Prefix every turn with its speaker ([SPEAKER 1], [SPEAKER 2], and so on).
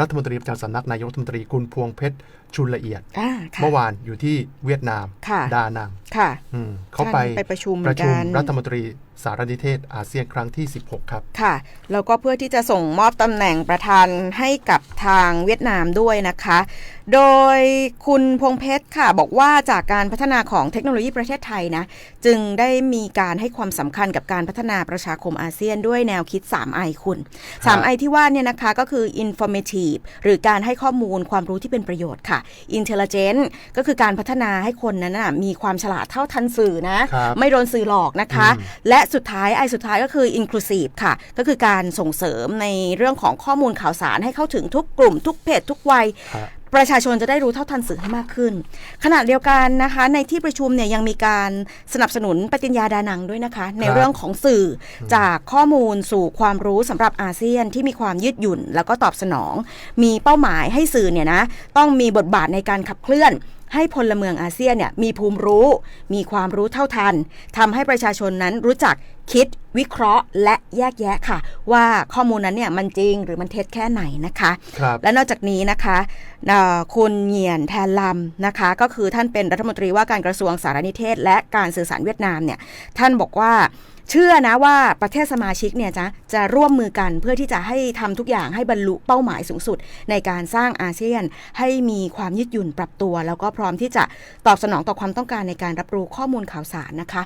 [SPEAKER 1] รัฐมนตรีประจำสำนักนายกรัฐมนตรีคุณพวงเพชรชุนละเอียด
[SPEAKER 2] อ่าค่ะ
[SPEAKER 1] เมื่อวานอยู่ที่เวียดนาม
[SPEAKER 2] ค่ะ
[SPEAKER 1] ดานัง
[SPEAKER 2] ค่ะ
[SPEAKER 1] อืมเขาไป
[SPEAKER 2] ท่านไปประชุม
[SPEAKER 1] ประชุม
[SPEAKER 2] กัน
[SPEAKER 1] รัฐมนตรีสารนิเทศอาเซียนครั้งที่ 16 ครับ
[SPEAKER 2] ค่ะ แล้วก็เพื่อที่จะส่งมอบตำแหน่งประธานให้กับทางเวียดนามด้วยนะคะ โดยคุณพงเพชรค่ะบอกว่าจากการพัฒนาของเทคโนโลยีประเทศไทยนะ จึงได้มีการให้ความสำคัญกับการพัฒนาประชาคมอาเซียนด้วยแนวคิด 3I คุณ 3I ที่ว่าเนี่ยนะคะก็คือ informative หรือการให้ข้อมูลความรู้ที่เป็นประโยชน์ค่ะ intelligent ก็คือการพัฒนาให้คนนั้นนะมีความฉลาดเท่าทันสื่อนะ
[SPEAKER 1] ครับ
[SPEAKER 2] ไม่โดนสื่อหลอกนะคะ
[SPEAKER 1] อืม
[SPEAKER 2] และสุดท้ายไอสุดท้ายก็คือ inclusive ค่ะ ก็คือการส่งเสริมในเรื่องของข้อมูลข่าวสารให้เข้าถึงทุกกลุ่มทุกเพศทุกวัย
[SPEAKER 1] ครับ
[SPEAKER 2] ประชาชนจะได้รู้เท่าทันสื่อให้มากขึ้น ขณะเดียวกันนะคะ ในที่ประชุมเนี่ยยังมีการสนับสนุนปฏิญญาดานังด้วยนะคะ ในเรื่องของสื่ออจากข้อมูลสู่ความรู้สำหรับอาเซียนที่มีความยืดหยุ่น แล้วก็ตอบสนอง มีเป้าหมายให้สื่อเนี่ยนะต้องมีบทบาทในการขับเคลื่อนให้พลเมืองอาเซียนเนี่ยมีภูมิรู้ มีความรู้เท่าทันทำให้ประชาชนนั้นรู้จักคิด วิเคราะห์และแยกแยะค่ะ ว่าข้อมูลนั้นเนี่ยมันจริงหรือมันเท็จแค่ไหนนะคะ
[SPEAKER 1] ครับ
[SPEAKER 2] และนอกจากนี้นะคะเอ่อคุณเหงียนแทนลำนะคะ ก็คือท่านเป็นรัฐมนตรีว่าการกระทรวงสารนิเทศ และการสื่อสารเวียดนามเนี่ยท่านบอกว่าเชื่อนะว่าประเทศสมาชิกเนี่ยจะจะร่วมมือกันเพื่อที่จะให้ทำทุกอย่างให้บรรลุเป้าหมายสูงสุด ในการสร้างอาเซียนให้มีความยืดหยุ่นปรับตัว แล้วก็พร้อมที่จะตอบสนองต่อความต้องการในการรับรู้ข้อมูลข่าวสารนะคะ